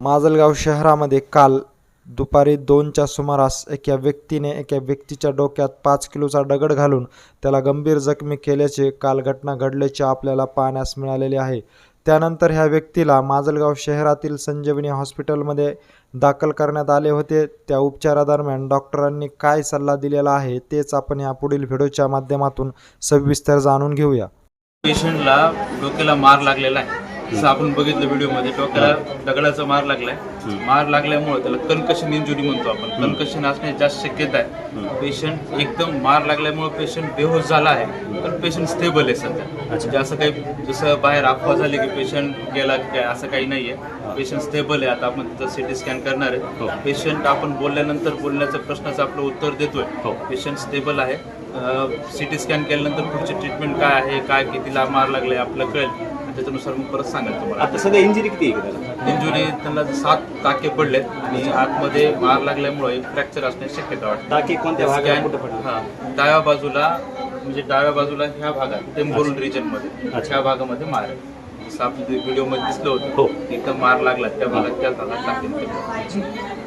माजलगाव शहरामध्ये काल दुपारी दोनच्या सुमारास एका व्यक्तीने एका व्यक्तीच्या डोक्यात पाच किलोचा दगड घालून त्याला गंभीर जखमी केल्याचे काल घटना घडल्याचे आपल्याला पाहण्यास मिळालेले आहे. त्यानंतर ह्या व्यक्तीला माजलगाव शहरातील संजीवनी हॉस्पिटलमध्ये दाखल करण्यात आले होते. त्या उपचारादरम्यान डॉक्टरांनी काय सल्ला दिलेला आहे तेच आपण या पुढील व्हिडिओच्या माध्यमातून सविस्तर जाणून घेऊया. पेशंटला डोक्याला मार लागलेला आहे. जसं आपण बघितलं व्हिडिओमध्ये डोक्याला दगडाचा मार लागलाय. मार लागल्यामुळे त्याला कन्कशन इंजुरी म्हणतो आपण. कन्कशन असण्याची जास्त शक्यता आहे. पेशंट एकदम मार लागल्यामुळे पेशंट बेहोश झाला आहे. पण पेशंट स्टेबल आहे सध्या. म्हणजे असं काही जसं बाहेर अफवा झाली की पेशंट गेला की काय असं काही नाहीये. पेशंट स्टेबल आहे. आता आपण तिथं सिटी स्कॅन करणार आहे. पेशंट आपण बोलल्यानंतर बोलण्याचं प्रश्नाचं आपलं उत्तर देतोय. पेशंट स्टेबल आहे. सिटी स्कॅन केल्यानंतर पुढची ट्रीटमेंट काय आहे काय कितीला मार लागले आपलं कळेल. त्याच्यानुसार मग परत सांगाल तुम्हाला. आता सध्या इंजुरी किती आहे त्याला? इंजुरी त्यांना सात टाके पडलेत आणि आतमध्ये मार लागल्यामुळे फ्रॅक्चर असण्याची शक्यता वाटते. टाके कोणत्या कुठं पडलं हा. डाव्या बाजूला म्हणजे डाव्या बाजूला ह्या भागात टेम्पोरल रिजनमध्ये अच्छा. ह्या भागामध्ये मार आहे. जसं आपल्या व्हिडिओमध्ये दिसलं हो. होतं इथं मार लागला त्या भागात त्या भागात टाकेल